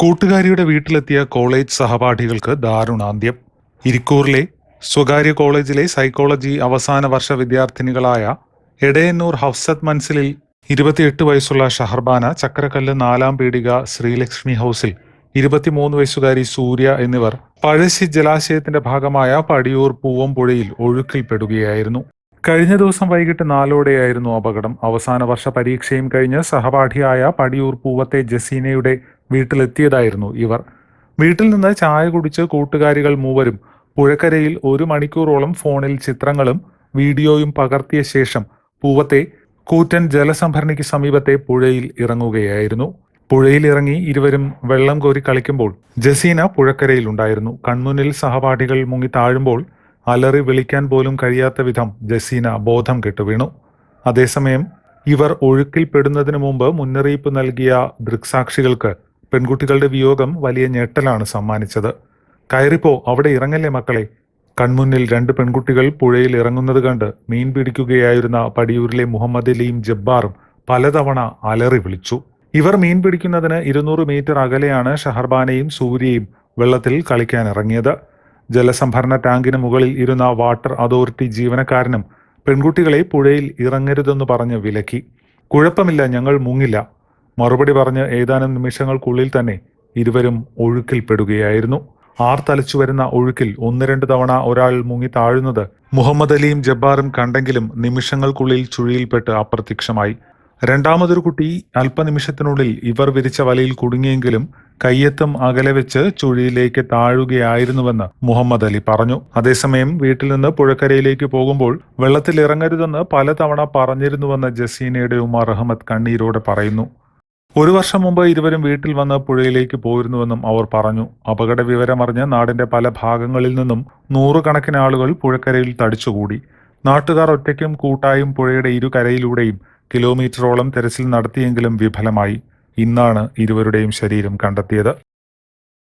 കൂട്ടുകാരിയുടെ വീട്ടിലെത്തിയ കോളേജ് സഹപാഠികൾക്ക് ദാരുണാന്ത്യം. ഇരിക്കൂറിലെ സ്വകാര്യ കോളേജിലെ സൈക്കോളജി അവസാന വർഷ വിദ്യാർത്ഥിനികളായ എടയന്നൂർ ഹഫ്സത്ത് മൻസിലിൽ ഇരുപത്തിയെട്ട് വയസ്സുള്ള ഷഹർബാന ചക്രക്കല്ല് നാലാം പീടിക ശ്രീലക്ഷ്മി ഹൗസിൽ ഇരുപത്തിമൂന്ന് വയസ്സുകാരി സൂര്യ എന്നിവർ പഴശ്ശി ജലാശയത്തിന്റെ ഭാഗമായ പടിയൂർ പൂവംപുഴയിൽ ഒഴുക്കിൽപ്പെടുകയായിരുന്നു. കഴിഞ്ഞ ദിവസം വൈകിട്ട് നാലോടെയായിരുന്നു അപകടം. അവസാന വർഷ പരീക്ഷയും കഴിഞ്ഞ് സഹപാഠിയായ പടിയൂർ പൂവത്തെ ജസീനയുടെ വീട്ടിലെത്തിയതായിരുന്നു ഇവർ. വീട്ടിൽ നിന്ന് ചായ കുടിച്ച് കൂട്ടുകാരികൾ മൂവരും പുഴക്കരയിൽ ഒരു മണിക്കൂറോളം ഫോണിൽ ചിത്രങ്ങളും വീഡിയോയും പകർത്തിയ ശേഷം പൂവത്തെ കൂറ്റൻ ജലസംഭരണിക്ക് സമീപത്തെ പുഴയിൽ ഇറങ്ങുകയായിരുന്നു. പുഴയിൽ ഇറങ്ങി ഇരുവരും വെള്ളം കോരി കളിക്കുമ്പോൾ ജസീന പുഴക്കരയിൽ ഉണ്ടായിരുന്നു. കൺമുന്നിൽ സഹപാഠികൾ മുങ്ങി താഴുമ്പോൾ അലറി വിളിക്കാൻ പോലും കഴിയാത്ത വിധം ജസീന ബോധം കെട്ടുവീണു അതേസമയം ഇവർ ഒഴുക്കിൽപ്പെടുന്നതിന് മുമ്പ് മുന്നറിയിപ്പ് നൽകിയ ദൃക്സാക്ഷികൾക്ക് പെൺകുട്ടികളുടെ വിയോഗം വലിയ ഞെട്ടലാണ് സമ്മാനിച്ചത്. കയറിപ്പോ അവിടെ ഇറങ്ങല്ലേ മക്കളെ? കൺമുന്നിൽ രണ്ട് പെൺകുട്ടികൾ പുഴയിൽ ഇറങ്ങുന്നത് കണ്ട് മീൻ പിടിക്കുകയായിരുന്ന പടിയൂരിലെ മുഹമ്മദ് അലിയും ജബ്ബാറും പലതവണ അലറി വിളിച്ചു. ഇവർ മീൻ പിടിക്കുന്നതിന് ഇരുന്നൂറ് മീറ്റർ അകലെയാണ് ഷഹർബാനയും സൂര്യയും വെള്ളത്തിൽ കളിക്കാൻ ഇറങ്ങിയത് ജലസംഭരണ ടാങ്കിന് മുകളിൽ ഇരുന്ന വാട്ടർ അതോറിറ്റി ജീവനക്കാരനും പെൺകുട്ടികളെ പുഴയിൽ ഇറങ്ങരുതെന്ന് പറഞ്ഞ് വിലക്കി. കുഴപ്പമില്ല ഞങ്ങൾ മുങ്ങില്ല. മറുപടി പറഞ്ഞ് ഏതാനും നിമിഷങ്ങൾക്കുള്ളിൽ തന്നെ ഇരുവരും ഒഴുക്കിൽപ്പെടുകയായിരുന്നു. ആർ തലച്ചു വരുന്ന ഒഴുക്കിൽ ഒന്ന് രണ്ട് തവണ ഒരാൾ മുങ്ങി താഴുന്നത് മുഹമ്മദ് അലിയും ജബ്ബാറും കണ്ടെങ്കിലും നിമിഷങ്ങൾക്കുള്ളിൽ ചുഴിയിൽപ്പെട്ട് അപ്രത്യക്ഷമായി. രണ്ടാമതൊരു കുട്ടി അല്പനിമിഷത്തിനുള്ളിൽ ഇവർ വിരിച്ച വലയിൽ കുടുങ്ങിയെങ്കിലും കയ്യെത്തും അകലെ വെച്ച് ചുഴിയിലേക്ക് താഴുകയായിരുന്നുവെന്ന് മുഹമ്മദ് അലി പറഞ്ഞു. അതേസമയം വീട്ടിൽ നിന്ന് പുഴക്കരയിലേക്ക് പോകുമ്പോൾ വെള്ളത്തിൽ ഇറങ്ങരുതെന്ന് പലതവണ പറഞ്ഞിരുന്നുവെന്ന് ജസീനയുടെ ഉമാർ അഹമ്മദ് കണ്ണീരോടെ പറയുന്നു. ഒരു വർഷം മുമ്പ് ഇരുവരും വീട്ടിൽ വന്ന് പുഴയിലേക്ക് പോയിരുന്നുവെന്നും അവർ പറഞ്ഞു. അപകട വിവരമറിഞ്ഞ് നാടിന്റെ പല ഭാഗങ്ങളിൽ നിന്നും നൂറുകണക്കിന് ആളുകൾ പുഴക്കരയിൽ തടിച്ചുകൂടി. നാട്ടുകാർ ഒറ്റയ്ക്കും കൂട്ടായും പുഴയുടെ ഇരുകരയിലൂടെയും കിലോമീറ്ററോളം തെരച്ചിൽ നടത്തിയെങ്കിലും വിഫലമായി. ഇന്നാണ് ഇരുവരുടെയും ശരീരം കണ്ടെത്തിയത്.